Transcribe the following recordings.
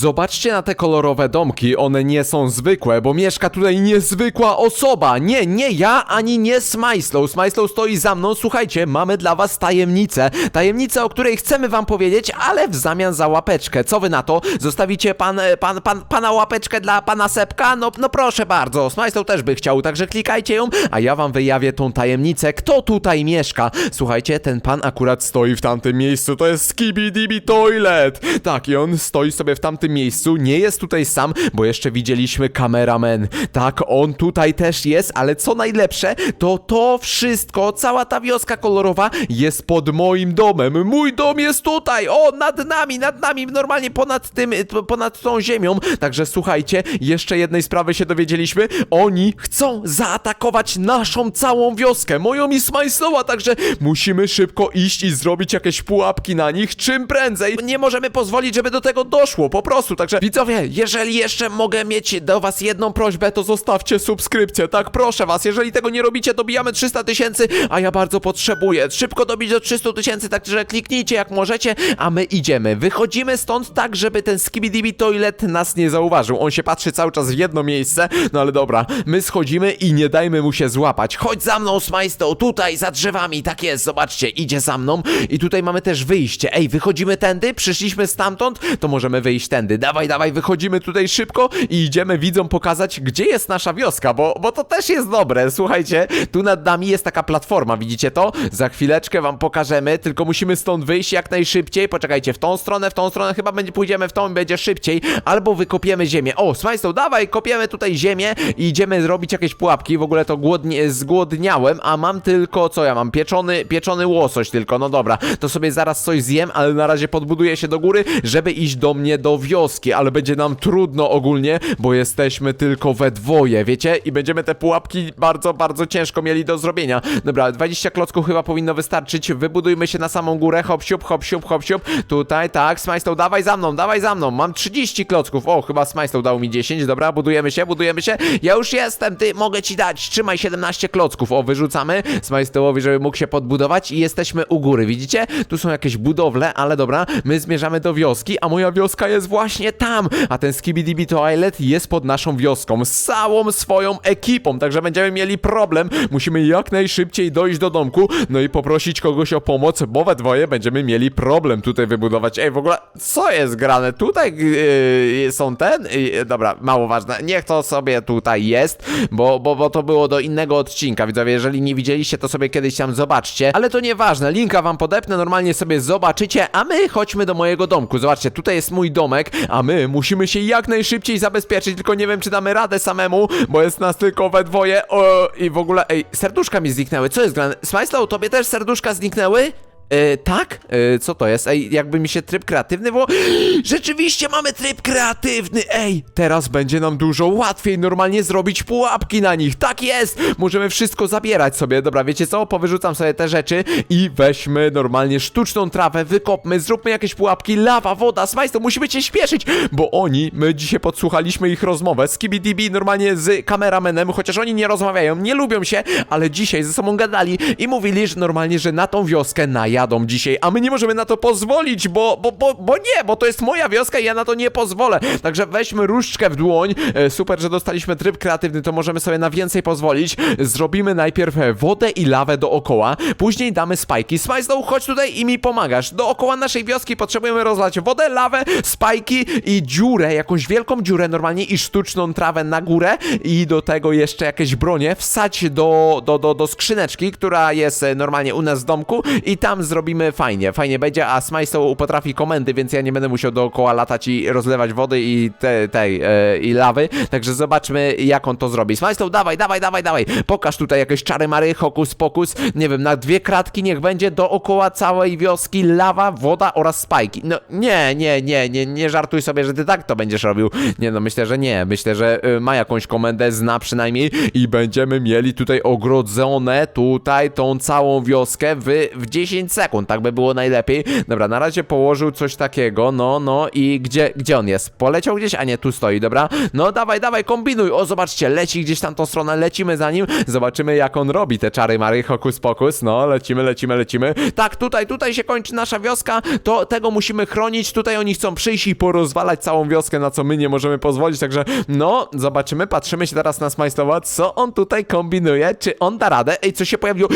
Zobaczcie na te kolorowe domki, one nie są zwykłe, bo mieszka tutaj niezwykła osoba. Nie, nie ja, ani nie Smajslow. Smajslow stoi za mną. Słuchajcie, mamy dla was tajemnicę. Tajemnicę, o której chcemy wam powiedzieć, ale w zamian za łapeczkę. Co wy na to? Zostawicie pan, e, pan, pan, pana łapeczkę dla pana Sepka? No, no proszę bardzo, Smajslow też by chciał, także klikajcie ją, a ja wam wyjawię tą tajemnicę, kto tutaj mieszka. Słuchajcie, ten pan akurat stoi w tamtym miejscu, to jest Skibidi Toilet. Tak, i on stoi sobie w tamtym miejscu, nie jest tutaj sam, bo jeszcze widzieliśmy kameraman. Tak, on tutaj też jest, ale co najlepsze, to to wszystko, cała ta wioska kolorowa jest pod moim domem. Mój dom jest tutaj, o, nad nami, nad nami, normalnie ponad tym, y, ponad tą ziemią. Także słuchajcie, jeszcze jednej sprawy się dowiedzieliśmy. Oni chcą zaatakować naszą całą wioskę, moją i Smajslowa, także musimy szybko iść i zrobić jakieś pułapki na nich czym prędzej. Nie możemy pozwolić, żeby do tego doszło, po prostu. Także widzowie, jeżeli jeszcze mogę mieć do was jedną prośbę, to zostawcie subskrypcję, tak proszę was. Jeżeli tego nie robicie, dobijamy 300 tysięcy, a ja bardzo potrzebuję. Szybko dobić do 300 tysięcy, także kliknijcie jak możecie, a my idziemy. Wychodzimy stąd tak, żeby ten Skibidi Toilet nas nie zauważył. On się patrzy cały czas w jedno miejsce, no ale dobra, my schodzimy i nie dajmy mu się złapać. Chodź za mną, Smajsto, tutaj za drzewami, tak jest, zobaczcie, idzie za mną i tutaj mamy też wyjście. Ej, wychodzimy tędy, przyszliśmy stamtąd, to możemy wyjść tędy. Dawaj, dawaj, wychodzimy tutaj szybko i idziemy widzom pokazać, gdzie jest nasza wioska, bo, bo to też jest dobre. Słuchajcie, tu nad nami jest taka platforma, widzicie to? Za chwileczkę wam pokażemy, tylko musimy stąd wyjść jak najszybciej. Poczekajcie, w tą stronę, w tą stronę, chyba będzie pójdziemy w tą będzie szybciej, albo wykopiemy ziemię. O, Smajstow, dawaj, kopiemy tutaj ziemię i idziemy zrobić jakieś pułapki. W ogóle to głodnie, zgłodniałem, a mam tylko, co ja mam? Pieczony, pieczony łosoś tylko, no dobra. To sobie zaraz coś zjem, ale na razie podbuduję się do góry, żeby iść do mnie do wioski, ale będzie nam trudno ogólnie, bo jesteśmy tylko we dwoje, wiecie? I będziemy te pułapki bardzo, bardzo ciężko mieli do zrobienia. Dobra, 20 klocków chyba powinno wystarczyć. Wybudujmy się na samą górę. Hop, siup, hop, siup, hop, siup. Tutaj, tak, Smajstow, dawaj za mną, dawaj za mną. Mam 30 klocków. O, chyba Smajstow dał mi 10. Dobra, budujemy się, budujemy się. Ja już jestem, ty, mogę ci dać. Trzymaj 17 klocków. O, wyrzucamy Smajstowowi, żeby mógł się podbudować i jesteśmy u góry, widzicie? Tu są jakieś budowle, ale dobra, my zmierzamy do wioski, a moja wioska jest właśnie tam, a ten Skibidi Toilet jest pod naszą wioską, z całą swoją ekipą, także będziemy mieli problem, musimy jak najszybciej dojść do domku, no i poprosić kogoś o pomoc, bo we dwoje będziemy mieli problem tutaj wybudować. Ej, w ogóle, co jest grane? Tutaj yy, są ten? Yy, dobra, mało ważne, niech to sobie tutaj jest, bo, bo, bo to było do innego odcinka, widzowie, jeżeli nie widzieliście, to sobie kiedyś tam zobaczcie, ale to nieważne, linka wam podepnę, normalnie sobie zobaczycie, a my chodźmy do mojego domku, zobaczcie, tutaj jest mój domek, a my musimy się jak najszybciej zabezpieczyć, tylko nie wiem, czy damy radę samemu, bo jest nas tylko we dwoje, o, i w ogóle, ej, serduszka mi zniknęły, co jest grane? Smajslow, tobie też serduszka zniknęły? E, tak? E, co to jest? Ej, jakby mi się tryb kreatywny, bo rzeczywiście mamy tryb kreatywny. Ej, teraz będzie nam dużo łatwiej normalnie zrobić pułapki na nich. Tak jest! Możemy wszystko zabierać sobie. Dobra, wiecie co? Powyrzucam sobie te rzeczy i weźmy normalnie sztuczną trawę, wykopmy, zróbmy jakieś pułapki, lawa, woda, smajsto, musimy się śpieszyć, bo oni, my dzisiaj podsłuchaliśmy ich rozmowę z KBDB normalnie z kameramenem, chociaż oni nie rozmawiają, nie lubią się, ale dzisiaj ze sobą gadali i mówili, że normalnie, że na tą wioskę najadą dzisiaj, a my nie możemy na to pozwolić, bo, bo, bo, bo nie, bo to jest moja wioska i ja na to nie pozwolę. Także weźmy różdżkę w dłoń. E, super, że dostaliśmy tryb kreatywny, to możemy sobie na więcej pozwolić. Zrobimy najpierw e, wodę i lawę dookoła, później damy spajki. Smajslow, chodź tutaj i mi pomagasz. Dookoła naszej wioski potrzebujemy rozlać wodę, lawę, spajki i dziurę, jakąś wielką dziurę normalnie i sztuczną trawę na górę i do tego jeszcze jakieś bronie wsać do, do, do, do skrzyneczki, która jest e, normalnie u nas w domku i tam zrobimy fajnie, fajnie będzie, a Smajslow potrafi komendy, więc ja nie będę musiał dookoła latać i rozlewać wody i tej, tej e, i lawy, także zobaczmy jak on to zrobi. Smajslow, dawaj, dawaj, dawaj, dawaj, pokaż tutaj jakieś czary mary, hokus pokus, nie wiem, na dwie kratki niech będzie dookoła całej wioski lawa, woda oraz spajki. No nie, nie, nie, nie, nie żartuj sobie, że ty tak to będziesz robił. Nie no, myślę, że nie, myślę, że y, ma jakąś komendę, zna przynajmniej i będziemy mieli tutaj ogrodzone tutaj tą całą wioskę w, w 10 sekund, tak by było najlepiej. Dobra, na razie położył coś takiego, no, no i gdzie, gdzie on jest? Poleciał gdzieś? A nie, tu stoi, dobra. No dawaj, dawaj, kombinuj. O, zobaczcie, leci gdzieś tam tą stronę, lecimy za nim. Zobaczymy, jak on robi te czary mary, hokus pokus. No, lecimy, lecimy, lecimy. Tak, tutaj, tutaj się kończy nasza wioska, to tego musimy chronić. Tutaj oni chcą przyjść i porozwalać całą wioskę, na co my nie możemy pozwolić, także no, zobaczymy, patrzymy się teraz na Smajstowa, co on tutaj kombinuje, czy on da radę. Ej, co się pojawiło?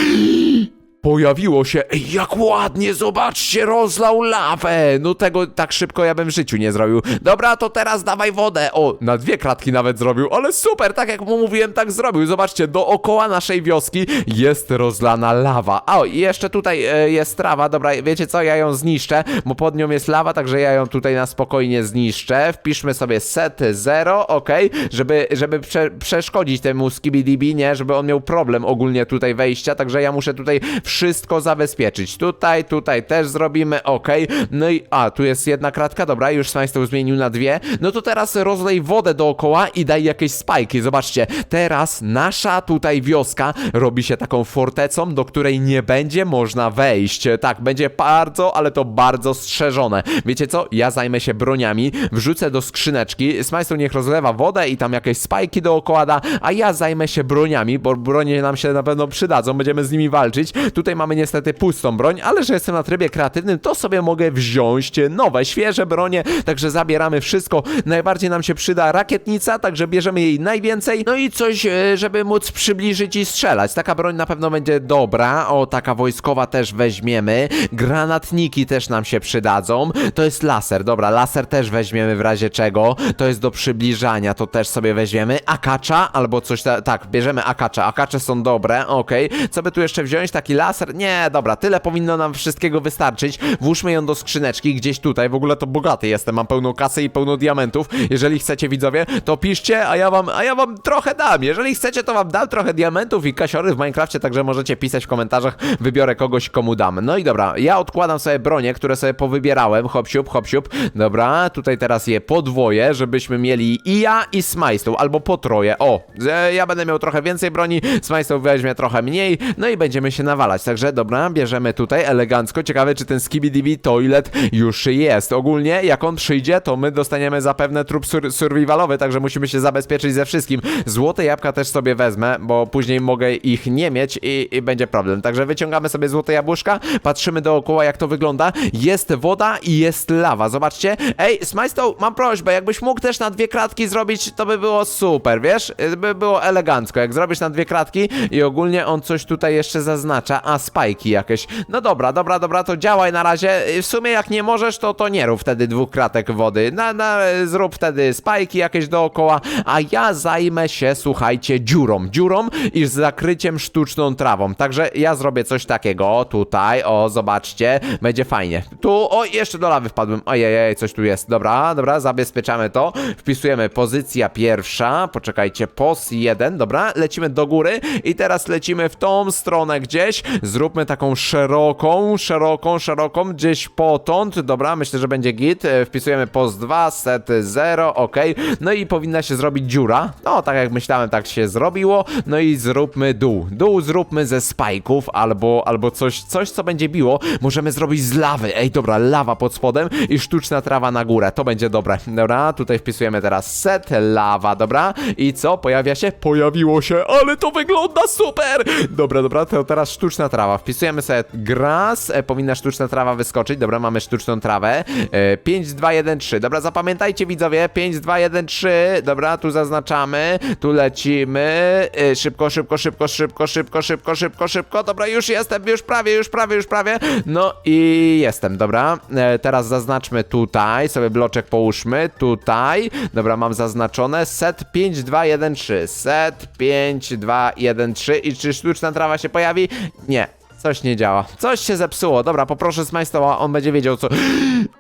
Pojawiło się, ej, jak ładnie, zobaczcie, rozlał lawę. No tego tak szybko ja bym w życiu nie zrobił. Dobra, to teraz dawaj wodę. O, na dwie kratki nawet zrobił, ale super, tak jak mu mówiłem, tak zrobił. Zobaczcie, dookoła naszej wioski jest rozlana lawa. O, i jeszcze tutaj e, jest trawa, dobra, wiecie co, ja ją zniszczę, bo pod nią jest lawa, także ja ją tutaj na spokojnie zniszczę. Wpiszmy sobie set 0, ok, żeby, żeby prze, przeszkodzić temu skibidibi, nie, żeby on miał problem ogólnie tutaj wejścia, także ja muszę tutaj wszystko zabezpieczyć. Tutaj, tutaj też zrobimy, ok. No i, a, tu jest jedna kratka, dobra, już Smajstow zmienił na dwie. No to teraz rozlej wodę dookoła i daj jakieś spajki. Zobaczcie, teraz nasza tutaj wioska robi się taką fortecą, do której nie będzie można wejść. Tak, będzie bardzo, ale to bardzo strzeżone. Wiecie co? Ja zajmę się broniami, wrzucę do skrzyneczki, Smajstow niech rozlewa wodę i tam jakieś spajki dookoła da, a ja zajmę się broniami, bo bronie nam się na pewno przydadzą, będziemy z nimi walczyć. Tutaj mamy niestety pustą broń, ale że jestem na trybie kreatywnym, to sobie mogę wziąć nowe, świeże bronie, także zabieramy wszystko. Najbardziej nam się przyda rakietnica, także bierzemy jej najwięcej, no i coś, e, żeby móc przybliżyć i strzelać. Taka broń na pewno będzie dobra, o, taka wojskowa też weźmiemy. Granatniki też nam się przydadzą. To jest laser, dobra, laser też weźmiemy w razie czego. To jest do przybliżania, to też sobie weźmiemy. Akacza albo coś ta tak, bierzemy akacza. Akacze są dobre, okej. Co by tu jeszcze wziąć? Taki laser? Nie, dobra, tyle powinno nam wszystkiego wystarczyć. Włóżmy ją do skrzyneczki gdzieś tutaj. W ogóle to bogaty jestem, mam pełną kasę i pełno diamentów. Jeżeli chcecie widzowie, to piszcie, a ja wam, a ja wam trochę dam. Jeżeli chcecie, to wam dam trochę diamentów i kasiory w Minecrafcie, także możecie pisać w komentarzach. Wybiorę kogoś, komu dam. No i dobra, ja odkładam sobie bronie, które sobie powybierałem. Hop siup, hop siup. Dobra, tutaj teraz je podwoję, żebyśmy mieli i ja i Smajstow, albo po troje. O, e, ja będę miał trochę więcej broni, Smajstow weźmie trochę mniej, no i będziemy się nawalać. Także dobra, bierzemy tutaj elegancko. Ciekawe, czy ten Skibidi Toilet już jest. Ogólnie, jak on przyjdzie, to my dostaniemy zapewne trup sur survivalowy, także musimy się zabezpieczyć ze wszystkim. Złote jabłka też sobie wezmę, bo później mogę ich nie mieć i, i będzie problem. Także wyciągamy sobie złote jabłuszka, patrzymy dookoła, jak to wygląda. Jest woda i jest lawa. Zobaczcie. Ej, Smajstow, mam prośbę, jakbyś mógł też na dwie kratki zrobić, to by było super, wiesz? By było elegancko, jak zrobisz na dwie kratki i ogólnie on coś tutaj jeszcze zaznacza, a spajki jakieś. No dobra, dobra, dobra, to działaj na razie. W sumie jak nie możesz, to to nie rób wtedy dwóch kratek wody. Na, na, zrób wtedy spajki jakieś dookoła, a ja zajmę się, słuchajcie, dziurą. Dziurą i z zakryciem sztuczną trawą. Także ja zrobię coś takiego. Tutaj, o, zobaczcie. Będzie fajnie. Tu, o, jeszcze do lawy wpadłem. Ojej, coś tu jest. Dobra, dobra, zabezpieczamy to. Wpisujemy pozycja pierwsza. Poczekajcie, pos 1. Dobra, lecimy do góry i teraz lecimy w tą stronę gdzieś. Zróbmy taką szeroką, szeroką, szeroką, gdzieś potąd. Dobra, myślę, że będzie git. E, Wpisujemy pos 2, set 0, ok. No i powinna się zrobić dziura. No, tak jak myślałem, tak się zrobiło. No i zróbmy dół. Dół zróbmy ze spajków albo, albo coś, coś, co będzie biło. Możemy zrobić z lawy. Ej, dobra, lawa pod spodem i sztuczna trawa na górę. To będzie dobre. Dobra, tutaj wpisujemy teraz set, lawa, dobra. I co? Pojawia się? Pojawiło się, ale to wygląda super! Dobra, dobra, to teraz sztuczna trawa. Wpisujemy sobie grass, e, powinna sztuczna trawa wyskoczyć. Dobra, mamy sztuczną trawę. E, 5, 2, 1, 3. Dobra, zapamiętajcie widzowie. 5, 2, 1, 3. Dobra, tu zaznaczamy. Tu lecimy. E, szybko, szybko, szybko, szybko, szybko, szybko, szybko, szybko. Dobra, już jestem, już prawie, już prawie, już prawie. No i jestem, dobra. E, teraz zaznaczmy tutaj. Sobie bloczek połóżmy. Tutaj. Dobra, mam zaznaczone. Set 5, 2, 1, 3. Set 5, 2, 1, 3. I czy sztuczna trawa się pojawi? Nie. Coś nie działa. Coś się zepsuło. Dobra, poproszę Smajstoła, on będzie wiedział co...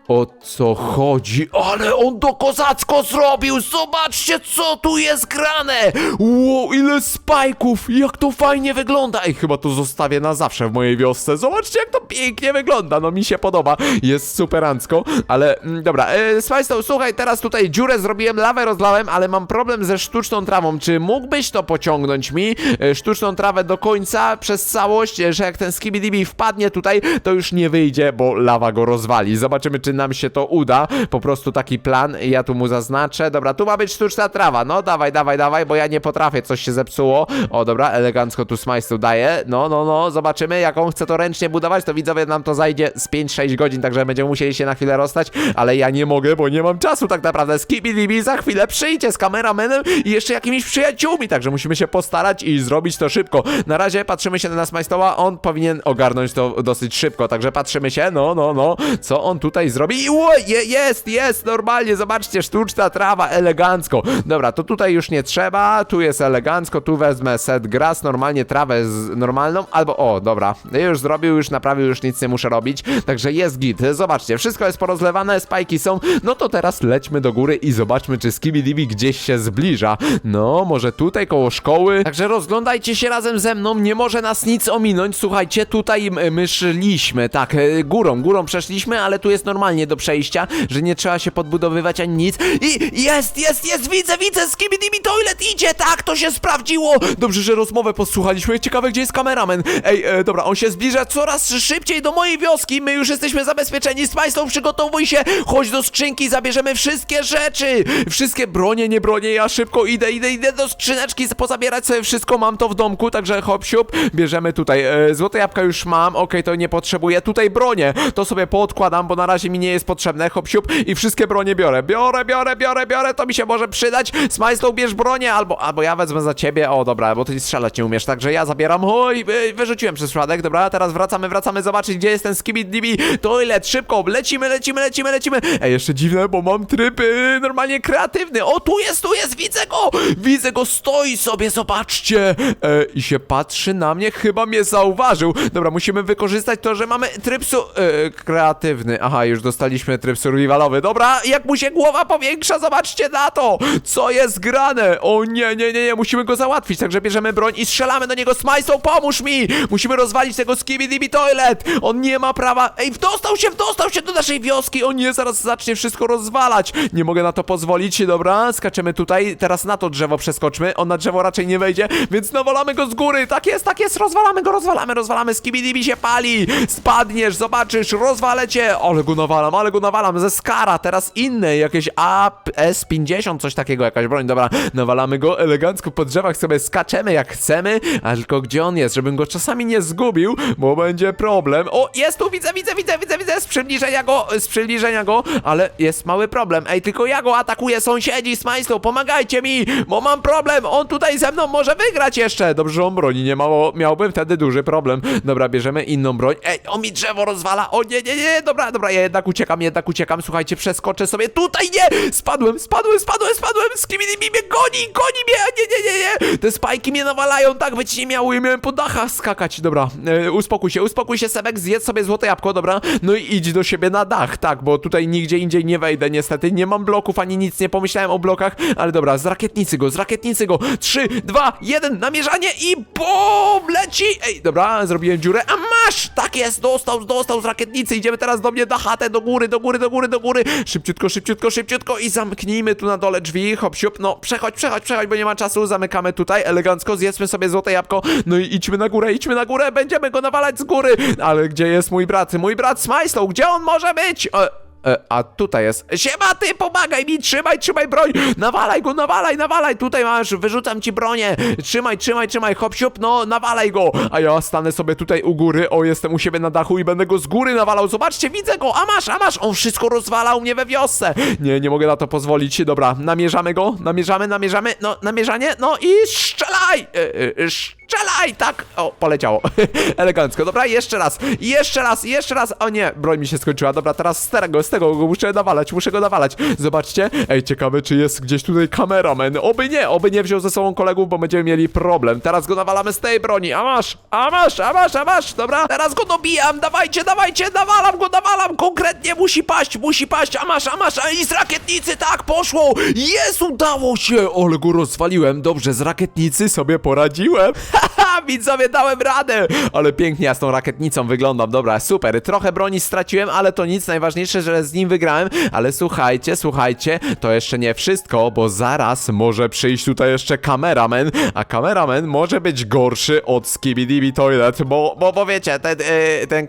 O co chodzi. Ale on to kozacko zrobił! Zobaczcie, co tu jest grane! Wow, ile spajków! Jak to fajnie wygląda! Ej, chyba to zostawię na zawsze w mojej wiosce. Zobaczcie, jak to pięknie wygląda. No mi się podoba. Jest superancko, ale... Mm, dobra, e, Smajstow, słuchaj, teraz tutaj dziurę zrobiłem, lawę rozlałem, ale mam problem ze sztuczną trawą. Czy mógłbyś to pociągnąć mi? E, sztuczną trawę do końca, przez całość, e, że jak ten ten Skibidi wpadnie tutaj, to już nie wyjdzie, bo lawa go rozwali. Zobaczymy, czy nam się to uda. Po prostu taki plan, ja tu mu zaznaczę. Dobra, tu ma być sztuczna trawa. No, dawaj, dawaj, dawaj, bo ja nie potrafię, coś się zepsuło. O, dobra, elegancko tu Smajstu daje. No, no, no, zobaczymy, jak on chce to ręcznie budować, to widzowie nam to zajdzie z 5-6 godzin, także będziemy musieli się na chwilę rozstać, ale ja nie mogę, bo nie mam czasu tak naprawdę. Skibidi za chwilę przyjdzie z kameramenem i jeszcze jakimiś przyjaciółmi, także musimy się postarać i zrobić to szybko. Na razie patrzymy się na Smajstoła, on powinien ogarnąć to dosyć szybko, także patrzymy się, no, no, no, co on tutaj zrobi. I ło, je, jest, jest, normalnie, zobaczcie, sztuczna trawa, elegancko. Dobra, to tutaj już nie trzeba, tu jest elegancko, tu wezmę set grass, normalnie trawę z normalną, albo, o, dobra, już zrobił, już naprawił, już nic nie muszę robić, także jest git. Zobaczcie, wszystko jest porozlewane, spajki są, no to teraz lećmy do góry i zobaczmy, czy Skibidi gdzieś się zbliża. No, może tutaj koło szkoły. Także rozglądajcie się razem ze mną, nie może nas nic ominąć. Słuchajcie, tutaj my szliśmy, tak, e, górą, górą przeszliśmy, ale tu jest normalnie do przejścia, że nie trzeba się podbudowywać ani nic. I jest, jest, jest, widzę, widzę, Skibidi Toilet idzie, tak, to się sprawdziło. Dobrze, że rozmowę posłuchaliśmy, ciekawe, gdzie jest kameraman. Ej, e, dobra, on się zbliża coraz szybciej do mojej wioski, my już jesteśmy zabezpieczeni, z państwem przygotowuj się, chodź do skrzynki, zabierzemy wszystkie rzeczy, wszystkie bronie, nie bronie, ja szybko idę, idę, idę do skrzyneczki, pozabierać sobie wszystko, mam to w domku, także hop siup, bierzemy tutaj, e, złote jabłka już mam, okej, to nie potrzebuję, tutaj bronię, to sobie poodkładam, bo na razie mi nie jest potrzebne, hop siup i wszystkie bronie biorę, biorę, biorę, biorę, biorę, to mi się może przydać, Smajstow bierz bronię, albo, albo ja wezmę za ciebie, o dobra, bo ty strzelać nie umiesz, także ja zabieram, oj, wy, wyrzuciłem przez przypadek, dobra, teraz wracamy, wracamy, zobaczyć, gdzie jest ten skibidi toilet, szybko, lecimy, lecimy, lecimy, lecimy, ej, jeszcze dziwne, bo mam tryb normalnie kreatywny, o, tu jest, tu jest, widzę go, widzę go, stoi sobie, zobaczcie, e, i się patrzy na mnie, chyba mnie zauważył, dobra, musimy wykorzystać to, że mamy tryb su... E, kreatywny, aha, już dostaliśmy tryb survivalowy, dobra, jak mu się głowa powiększa, zobaczcie na to, co jest grane, o nie, nie, nie, nie, musimy go załatwić, także bierzemy broń i strzelamy do niego, Smajstow, pomóż mi, musimy rozwalić tego skibidi toilet, on nie ma prawa, ej, wdostał się, wdostał się do naszej wioski, o nie, zaraz zacznie wszystko rozwalać, nie mogę na to pozwolić, dobra, skaczemy tutaj, teraz na to drzewo przeskoczmy, on na drzewo raczej nie wejdzie, więc nawalamy go z góry, tak jest, tak jest, rozwalamy go, rozwalamy, rozwalamy, skibidi się pali, spadniesz, zobaczysz, rozwalę cię, ale go nawalam, ale go nawalam, ze skara, teraz inne, jakieś AS50, coś takiego, jakaś broń, dobra, nawalamy go elegancko po drzewach, sobie skaczemy jak chcemy, a tylko gdzie on jest, żebym go czasami nie zgubił, bo będzie problem, o, jest tu, widzę, widzę, widzę, widzę, widzę, z przybliżenia go, z przybliżenia go, ale jest mały problem, ej, tylko ja go atakuję, sąsiedzi z Majstą, pomagajcie mi, bo mam problem, on tutaj ze mną może wygrać jeszcze, dobrze, że on broni nie mało, miałbym wtedy duży problem, dobra, bierzemy inną broń, ej, on mi drzewo rozwala, o nie, nie, nie, dobra, dobra, ja jednak uciekam, jednak uciekam, słuchajcie, przeskoczę sobie, tutaj nie, spadłem, spadłem, spadłem, spadłem, skibidi mi mnie goni, goni mnie, nie, nie, nie, nie, te spajki mnie nawalają, tak być nie miało, ja miałem po dachach skakać, dobra, e, uspokój się, uspokój się, Sebek, zjedz sobie złote jabłko, dobra, no i idź do siebie na dach, tak, bo tutaj nigdzie indziej nie wejdę, niestety, nie mam bloków, ani nic, nie pomyślałem o blokach, ale dobra, z rakietnicy go, z rakietnicy go, 3, 2, 1, namierzanie i BOOM, leci, ej, dobra, zrobiłem dziurę, a masz, tak jest, dostał, dostał z rakietnicy, idziemy teraz do mnie na chatę, do góry, do góry, do góry, do góry, szybciutko, szybciutko, szybciutko i zamknijmy tu na dole drzwi, hop, siup, no, przechodź, przechodź, przechodź, bo nie ma czasu, zamykamy tutaj, elegancko, zjedzmy sobie złote jabłko, no i idźmy na górę, idźmy na górę, będziemy go nawalać z góry, ale gdzie jest mój brat, mój brat Smajslow, gdzie on może być? E, a tutaj jest. Siema, ty pomagaj mi, trzymaj, trzymaj broń! Nawalaj go, nawalaj, nawalaj! Tutaj masz, wyrzucam ci bronię! Trzymaj, trzymaj, trzymaj, hop siup, no nawalaj go! A ja stanę sobie tutaj u góry, o jestem u siebie na dachu i będę go z góry nawalał. Zobaczcie, widzę go! A masz, a masz! On wszystko rozwalał mnie we wiosce! Nie, nie mogę na to pozwolić. Dobra, namierzamy go, namierzamy, namierzamy, no, namierzanie, no i strzelaj! E, e! Tak! O, poleciało. Elegancko. Dobra, jeszcze raz, jeszcze raz, jeszcze raz. O nie, broń mi się skończyła. Dobra, teraz z tego, z tego go muszę nawalać, muszę go nawalać. Zobaczcie. Ej, ciekawe, czy jest gdzieś tutaj kameraman. Oby nie, oby nie wziął ze sobą kolegów, bo będziemy mieli problem. Teraz go nawalamy z tej broni. A masz, a masz, a masz, a masz. Dobra, teraz go dobijam. Dawajcie, dawajcie, nawalam go, nawalam. Konkretnie musi paść, musi paść. A masz, a masz, a i z rakietnicy, tak, poszło. Jest, udało się. Go rozwaliłem. Dobrze, z rakietnicy sobie poradziłem. Haha, Widzowie, dałem radę! Ale pięknie ja z tą rakietnicą wyglądam, dobra, super. Trochę broni straciłem, ale to nic, najważniejsze, że z nim wygrałem. Ale słuchajcie, słuchajcie, to jeszcze nie wszystko, bo zaraz może przyjść tutaj jeszcze kameraman, a kameraman może być gorszy od Skibidi Toilet, bo, bo, bo wiecie, ten, e, ten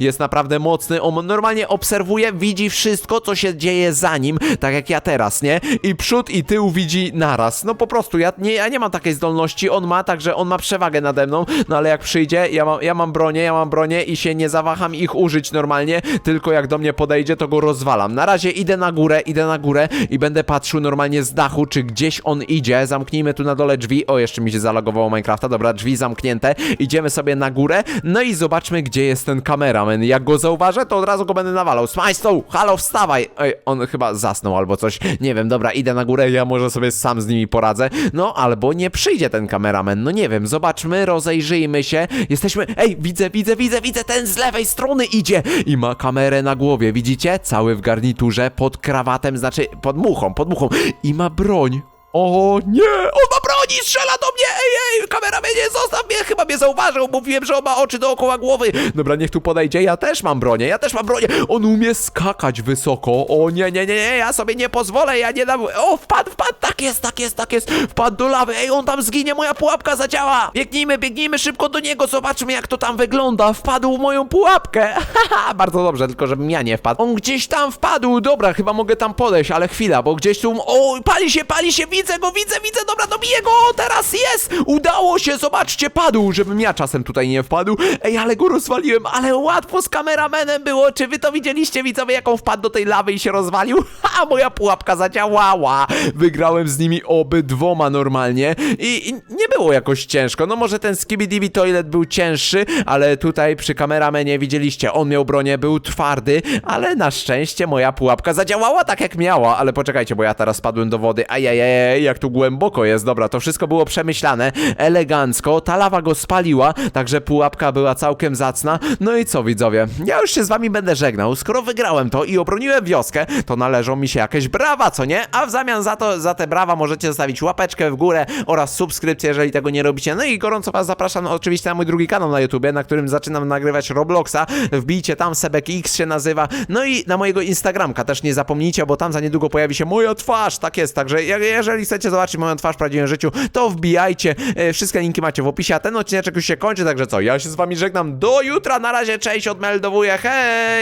jest naprawdę mocny, on normalnie obserwuje, widzi wszystko, co się dzieje za nim, tak jak ja teraz, nie? I przód i tył widzi naraz. No po prostu, ja nie, ja nie mam takiej zdolności, on ma, także on ma przewagę nade mną, no ale jak przyjdzie, ja mam, ja mam bronię, ja mam bronię i się nie zawaham ich użyć normalnie, tylko jak do mnie podejdzie, to go rozwalam. Na razie idę na górę, idę na górę i będę patrzył normalnie z dachu, czy gdzieś on idzie. Zamknijmy tu na dole drzwi. O, jeszcze mi się zalogowało Minecrafta, dobra, drzwi zamknięte. Idziemy sobie na górę, no i zobaczmy, gdzie jest ten kameraman. Jak go zauważę, to od razu go będę nawalał. Smajstow, halo, wstawaj! Ej, on chyba zasnął albo coś. Nie wiem, dobra, idę na górę, ja może sobie sam z nimi poradzę. No, albo nie przyjdzie ten kameraman, no nie wiem, zobaczmy, rozejrzyjmy się. Jesteśmy, ej, widzę, widzę, widzę, widzę, ten z lewej strony idzie i ma kamerę na głowie, widzicie? Cały w garniturze, pod krawatem, znaczy pod muchą, pod muchą i ma broń. O nie, on ma broni, strzela do mnie, ej, ej, kameramanie, zostaw mnie, chyba mnie zauważył, mówiłem, że on ma oczy dookoła głowy. Dobra, niech tu podejdzie, ja też mam bronię, ja też mam bronię, on umie skakać wysoko, o nie, nie, nie, nie, ja sobie nie pozwolę, ja nie dam, o, wpadł, wpadł, tak jest, tak jest, tak jest, wpadł do lawy, ej, on tam zginie, moja pułapka zadziała, biegnijmy, biegnijmy szybko do niego, zobaczmy jak to tam wygląda, wpadł w moją pułapkę, haha, bardzo dobrze, tylko żebym ja nie wpadł, on gdzieś tam wpadł, dobra, chyba mogę tam podejść, ale chwila, bo gdzieś tu, o, pali się, pali się, widzę go, widzę, widzę, dobra, dobiję go, teraz jest, udało się, zobaczcie, padł, żebym ja czasem tutaj nie wpadł, ej, ale go rozwaliłem, ale łatwo z kameramenem było, czy wy to widzieliście, widzowie, jak on wpadł do tej lawy i się rozwalił? Ha, moja pułapka zadziałała, wygrałem z nimi obydwoma normalnie i, i nie było jakoś ciężko, no może ten Skibidi Toilet był cięższy, ale tutaj przy kameramenie widzieliście, on miał bronię, był twardy, ale na szczęście moja pułapka zadziałała tak jak miała, ale poczekajcie, bo ja teraz spadłem do wody, ajajaj, jak tu głęboko jest, dobra, to wszystko było przemyślane, elegancko, ta lawa go spaliła, także pułapka była całkiem zacna, no i co widzowie, ja już się z wami będę żegnał, skoro wygrałem to i obroniłem wioskę, to należą mi się jakieś brawa, co nie? A w zamian za to, za te brawa możecie zostawić łapeczkę w górę oraz subskrypcję, jeżeli tego nie robicie, no i gorąco was zapraszam oczywiście na mój drugi kanał na YouTubie, na którym zaczynam nagrywać Robloxa, wbijcie tam, Sebek X się nazywa, no i na mojego Instagramka też nie zapomnijcie, bo tam za niedługo pojawi się moja twarz, tak jest, także je- jeżeli chcecie zobaczyć moją twarz w prawdziwym życiu, to wbijajcie, e, wszystkie linki macie w opisie, a ten odcinek już się kończy, także co, ja się z wami żegnam, do jutra, na razie, cześć, odmeldowuję, hej!